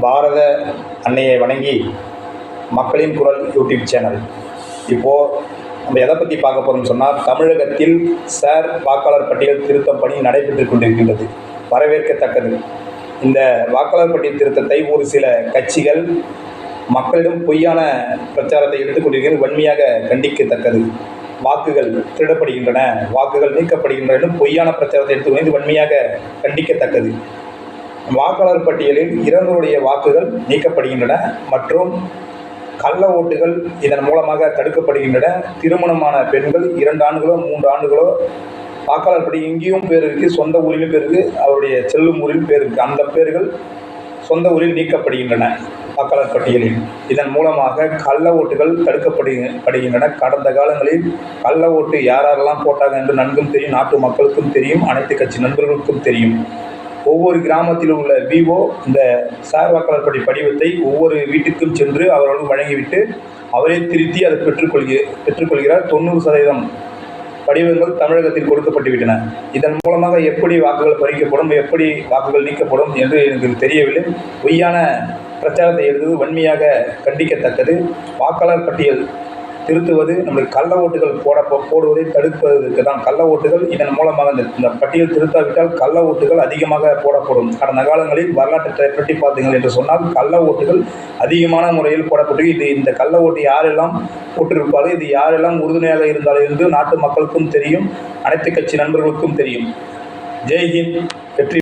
பாரத அன்னையை வணங்கி மக்களின் குரல் யூடியூப் சேனல். இப்போது நம்ம எதை பற்றி பார்க்க போகிறோம்னு சொன்னால் தமிழகத்தில் சார் வாக்காளர் பட்டியல் திருத்தம் பணி நடைபெற்று கொண்டிருக்கின்றது. வரவேற்கத்தக்கது. இந்த வாக்காளர் பட்டியல் திருத்தத்தை ஒரு சில கட்சிகள் மக்களிடம் பொய்யான பிரச்சாரத்தை எடுத்துக்கொண்டிருக்கிறது வன்மையாக கண்டிக்கத்தக்கது. வாக்குகள் திருடப்படுகின்றன வாக்குகள் நீக்கப்படுகின்றன பொய்யான பிரச்சாரத்தை எடுத்துக்கொண்டு வன்மையாக கண்டிக்கத்தக்கது. வாக்காளர் பட்டியலில் இறந்தோருடைய வாக்குகள் நீக்கப்படுகின்றன மற்றும் கள்ள ஓட்டுகள் இதன் மூலமாக தடுக்கப்படுகின்றன. திருமணமான பெண்கள் இரண்டு ஆண்டுகளோ மூன்று ஆண்டுகளோ வாக்காளர் பட்டியல் இங்கேயும் பேர் இருக்குது சொந்த ஊரிலும் பேர் இருக்குது அவருடைய செல்லும் ஊரில் பேர் இருக்குது அந்த பேர்கள் சொந்த ஊரில் நீக்கப்படுகின்றன வாக்காளர் பட்டியலில். இதன் மூலமாக கள்ள ஓட்டுகள் தடுக்கப்படுகின்றன கடந்த காலங்களில் கள்ள ஓட்டு யார் யாரெல்லாம் போட்டாங்க என்று நன்கும் தெரியும் நாட்டு மக்களுக்கும் தெரியும் அனைத்து கட்சி நண்பர்களுக்கும் தெரியும். ஒவ்வொரு கிராமத்திலும் உள்ள விவோ இந்த சார் வாக்காளர் படி படிவத்தை ஒவ்வொரு வீட்டுக்கும் சென்று அவர்களும் வழங்கிவிட்டு அவரே திருத்தி அதை பெற்றுக்கொள்கிற பெற்றுக்கொள்கிறார். தொண்ணூறு சதவீதம் படிவங்கள் தமிழகத்தில் கொடுக்கப்பட்டுவிட்டன. இதன் மூலமாக எப்படி வாக்குகள் பறிக்கப்படும் எப்படி வாக்குகள் நீக்கப்படும் என்று எனக்கு தெரியவில்லை. பொய்யான பிரச்சாரத்தை எழுதுவது வன்மையாக கண்டிக்கத்தக்கது. வாக்காளர் பட்டியல் திருத்துவது நம்மளுக்கு கள்ள ஓட்டுகள் போட போடுவதை தடுப்பதற்கு தான் கள்ள ஓட்டுகள் இதன் மூலமாக இந்த இந்த பட்டியல் திருத்தாவிட்டால் கள்ள ஓட்டுகள் அதிகமாக போடப்படும். கடந்த காலங்களில் வரலாற்றை பற்றி பார்த்தீங்கள் என்று சொன்னால் கள்ள ஓட்டுகள் அதிகமான முறையில் போடப்பட்டு இது இந்த கள்ள ஓட்டு யாரெல்லாம் போட்டிருப்பார்கள் இது யாரெல்லாம் உறுதுணையாக இருந்தாலும் என்று நாட்டு மக்களுக்கும் தெரியும் அனைத்து கட்சி நண்பர்களுக்கும் தெரியும். ஜெய்ஹிந்த் வெற்றி